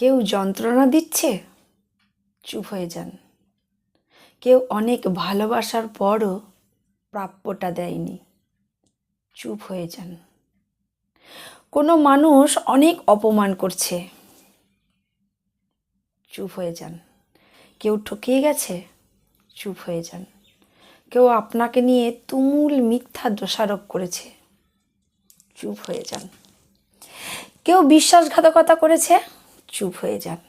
কেউ যন্ত্রণা দিচ্ছে? চুপ হয়ে যান। কেউ অনেক ভালোবাসার পরও প্রাপ্যটা দেয়নি। চুপ হয়ে যান। কোনো মানুষ অনেক অপমান করছে। চুপ হয়ে যান। কেউ ঠকিয়ে গেছে? চুপ হয়ে যান। কেউ আপনাকে নিয়ে তুমুল মিথ্যা দোষারোপ করেছে? চুপ হয়ে যান। কেউ বিশ্বাসঘাতকতা করেছে? চুপ হয়ে যান।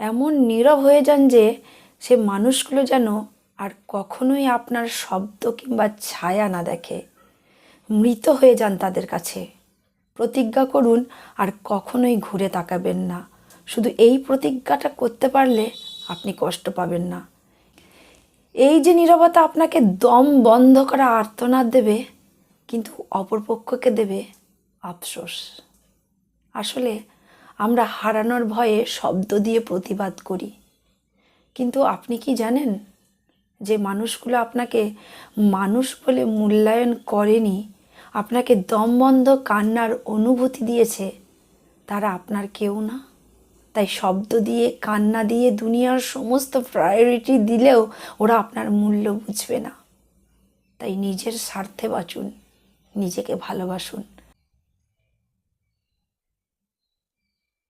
এমন নীরব হয়ে যান যে সে মানুষগুলো যেন আর কখনোই আপনার শব্দ কিংবা ছায়া না দেখে। মৃত হয়ে যান তাদের কাছে। প্রতিজ্ঞা করুন, আর কখনোই ঘুরে তাকাবেন না। শুধু এই প্রতিজ্ঞাটা করতে পারলে আপনি কষ্ট পাবেন না। এই যে নীরবতা আপনাকে দম বন্ধ করা আর্তনাদ দেবে, কিন্তু অপরপক্ষকে দেবে আফসোস। আসলে আমরা হারানোর ভয়ে শব্দ দিয়ে প্রতিবাদ করি। কিন্তু আপনি কি জানেন যে মানুষগুলো আপনাকে মানুষ বলে মূল্যায়ন করেনি, আপনাকে দমবন্ধ কান্নার অনুভূতি দিয়েছে, তারা আপনার কেউ না? তাই শব্দ দিয়ে, কান্না দিয়ে দুনিয়ার সমস্ত প্রায়োরিটি দিলেও ওরা আপনার মূল্য বুঝবে না। তাই নিজের স্বার্থে বাঁচুন, নিজেকে ভালোবাসুন।